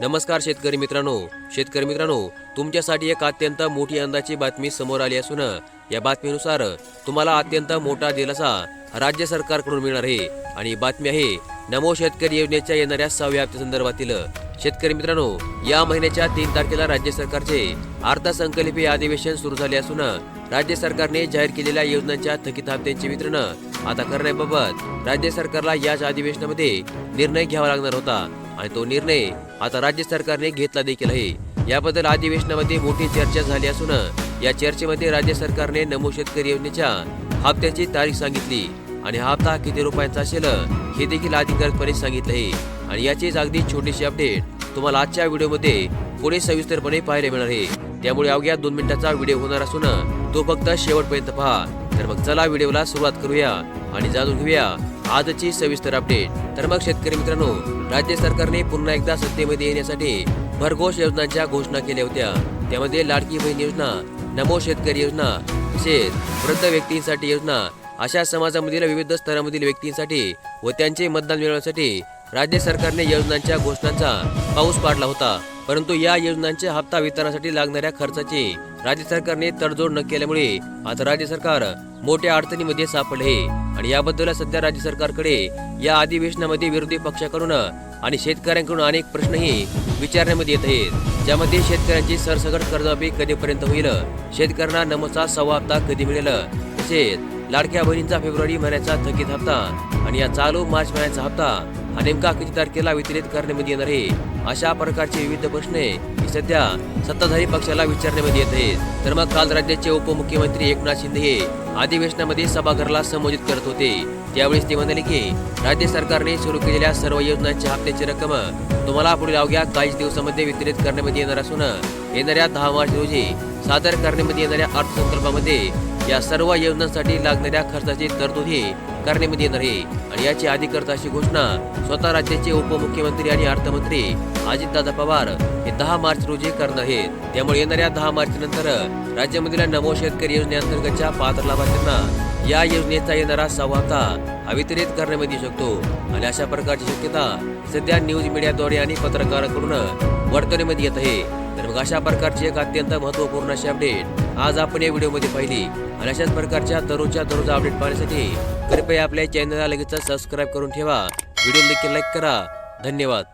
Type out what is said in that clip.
नमस्कार शेतकरी मित्रांनो. शेतकरी मित्रांनो तुमच्यासाठी एक अत्यंत मोठी अंदाची बातमी समोर आली असून या बातमीनुसार तुम्हाला अत्यंत मोठा दिलासा राज्य सरकारकडून मिळणार आहे. आणि बातमी आहे नमो शेतकरी योजनेच्या येणाऱ्या सहाव्या संदर्भातील. शेतकरी मित्रांनो या महिन्याच्या तीन तारखेला राज्य सरकारचे अर्थसंकल्पीय अधिवेशन सुरू झाले असून राज्य सरकारने जाहीर केलेल्या योजनांच्या थकीत हप्त्यांचे वितरण आता करण्याबाबत राज्य सरकारला याच अधिवेशनामध्ये निर्णय घ्यावा लागणार होता. आणि तो निर्णय आता राज्य सरकारने घेतला देखील आहे. याबद्दल अधिवेशनामध्ये मोठी चर्चा झाली असून या चर्चेमध्ये राज्य सरकारने नमो शेतकरी योजनेच्या हप्त्याची तारीख सांगितली आणि हा हप्ता किती रुपयांचा असेल हे देखील अधिकारिकपणे सांगितलं आहे. आणि याचीच अगदी छोटीशी अपडेट तुम्हाला आजच्या व्हिडिओमध्ये पुढे सविस्तरपणे पाहायला मिळणार आहे. त्यामुळे अवघ्या दोन मिनिटाचा व्हिडिओ होणार असून तो फक्त शेवटपर्यंत पहा. तर मग चला व्हिडिओला सुरुवात करूया आणि जाणून घेऊया आजची सविस्तर अपडेट तर मग शेतकरी मित्रांनो राज्य सरकारने पुन्हा एकदा सत्तेमध्ये येण्यासाठी भरघोष योजनांच्या घोषणा केल्या होत्या. त्यामध्ये लाडकी बहीण योजना नमो शेतकरी योजना तसेच वृद्ध व्यक्तींसाठी योजना अशा समाजामधील विविध स्तरामधील व्यक्तींसाठी व त्यांचे मतदान मिळवण्यासाठी राज्य सरकारने योजनांच्या घोषणांचा पाऊस पाडला होता. परंतु या योजनांच्या हप्ता वितरणासाठी लागणाऱ्या खर्चाची राज्य सरकारने तडजोड न केल्यामुळे आता राज्य सरकार मोठ्या अडचणीमध्ये सापडले आणि याबद्दल सध्या राज्य सरकारकडे या अधिवेशनामध्ये विरोधी पक्षाकडून आणि शेतकऱ्यांकडून अनेक प्रश्नही विचारण्यामध्ये येत आहेत. ज्यामध्ये शेतकऱ्यांची सरसकट कर्जमाफी कधीपर्यंत होईल? शेतकऱ्यांना नमोचा सव्वा हप्ता कधी मिळेल? तसेच लाडक्या बहिणींचा फेब्रुवारी महिन्याचा थकीत हप्ता आणि या चालू मार्च महिन्याचा हप्ता नेमका किती तारखेला वितरित करण्यामध्ये येणार आहे? अशा प्रकारचे विविध प्रश्न हे सध्या सत्ताधारी पक्षाला विचारण्यामध्ये येत आहेत. तर मग काल राज्याचे उपमुख्यमंत्री एकनाथ शिंदे हे अधिवेशनामध्ये सभागृहाला संबोधित करत होते. त्यावेळेस ते म्हणाले की राज्य सरकारने सुरू केलेल्या सर्व योजनांच्या हप्त्याची रक्कम तुम्हाला पुढील अवघ्या काही दिवसामध्ये वितरित करण्यामध्ये येणार असून येणाऱ्या दहा मार्च रोजी सादर करण्यामध्ये येणाऱ्या अर्थसंकल्पामध्ये या सर्व योजनांसाठी लागणाऱ्या खर्चाची तरतूदही करण्यामध्ये येणार आहे. आणि याची अधिकृत अशी घोषणा स्वतः राज्याचे उपमुख्यमंत्री आणि अर्थमंत्री अजितदादा पवार हे दहा मार्च रोजी करणार आहेत. त्यामुळे येणाऱ्या दहा मार्च नंतर राज्यामधील नमो शेतकरी योजनेअंतर्गतच्या पात्र लाभार्थ्यांना या योजनेचा येणारा सव्वा हप्ता हा वितरित करण्यामध्ये येऊ शकतो. आणि अशा प्रकारची शक्यता सध्या न्यूज मीडियाद्वारे आणि पत्रकारांकडून वर्तवण्यामध्ये येत आहे. तर मग अशा प्रकारची एक अत्यंत महत्त्वपूर्ण अशी अपडेट आज आपण या व्हिडिओमध्ये पाहिली. आणि अशाच प्रकारच्या दररोजच्या दररोज अपडेट पाहण्यासाठी कृपया आपल्या चॅनलला लगेच सबस्क्राईब करून ठेवा. व्हिडिओ देखील लाईक करा. धन्यवाद.